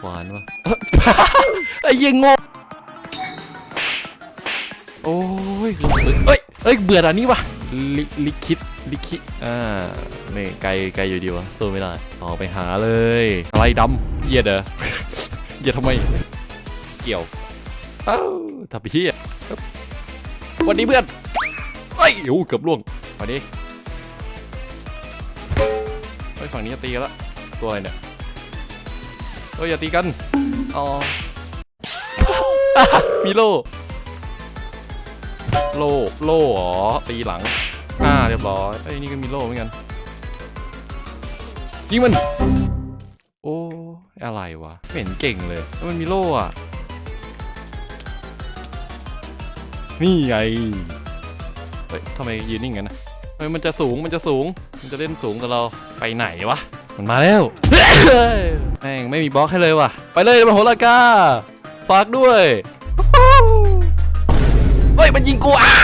ขวานวะ ไอ้เหี้ยังงงโอ้ยเอ้ยเอ้ยเบื่ออันนี้วะลิลิคิดลิคิดอ่านี่ไกลไกลอยู่ดีวะสู้ไม่ได้ต่อไปหาเลย อะไรดำเหยียดเหรอเหยียดทำไม เกี่ยวเอ้าทับเฮียวันนี้เพื่อนเอ้ยโอ้เกือบล่วงมาดิเฮ้ยฝั่งนี้จะตีกันละตัวอะไรเนี่ย เฮ้ยอย่าตีกัน อ๋อ มีโล่โล่โล่เหรอตีหลัง อ่า เรียบร้อยไอ้ยนี่ก็มีโล่เหมือนกัน ยิงมัน โอ้อะไรวะไม่เห็นเก่งเลยแล้วมันมีโล่อะนี่ไง เฮ้ยทำไมยืนนิ่งกันนะเฮ้ยมันจะสูง มันจะสูง มันจะเล่นสูงกับเรา ไปไหนวะ มันมาแล้ว แม่งไม่มีบล็อกให้เลยว่ะ ไปเลยมันโหรากาฝากด้วยเฮ้ยมันยิงกูอ้า